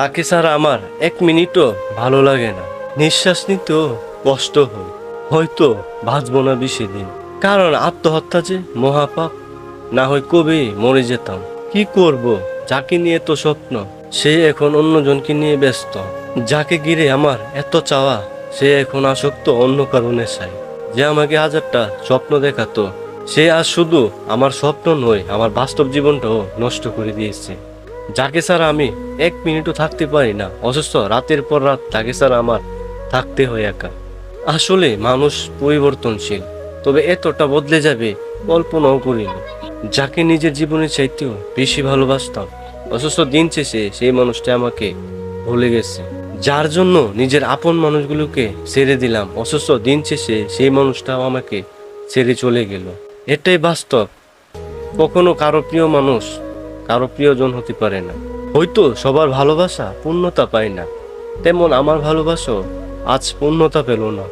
তাকে ছাড়া আমার এক মিনিটও ভালো লাগে না। নিঃশ্বাস নিতেও কষ্ট হয়। হয়তো বাঁচব না বেশি দিন। কারণ আত্মহত্যা যে মহাপাপ, না হয় কবে মরে যেতাম। কি করব? যাকে নিয়ে তো স্বপ্ন, সে এখন অন্যজনকে নিয়ে ব্যস্ত। যাকে ঘিরে আমার এত চাওয়া, সে এখন আসক্ত অন্য কারণে চাই। যে আমাকে হাজারটা স্বপ্ন দেখাতো, সে আর শুধু আমার স্বপ্ন নয়, আমার বাস্তব জীবনটাও নষ্ট করে দিয়েছে। যাকে স্যার আমি এক মিনিটও থাকতে পারি না। অসুস্থ রাতের পর রাত তাকে স্যার আমার থাকতে হয় একা। আসলে মানুষ পরিবর্তনশীল, তবে এতটা বদলে যাবে কল্পনাও করিনি। যাকে নিজের জীবনের চাইতেও বেশি ভালোবাসতাম, অসুস্থ দিন শেষে সেই মানুষটা আমাকে ভুলে গেছে। যার জন্য নিজের আপন মানুষগুলোকে ছেড়ে দিলাম, অসুস্থ দিন শেষে সেই মানুষটাও আমাকে ছেড়ে চলে গেল। এটাই বাস্তব। কখনো কারও প্রিয় মানুষ কারও প্রিয়জন হতে পারে না। হয়তো সবার ভালোবাসা পূর্ণতা পায় না। তেমন আমার ভালোবাসা আজ পূর্ণতা পেল না।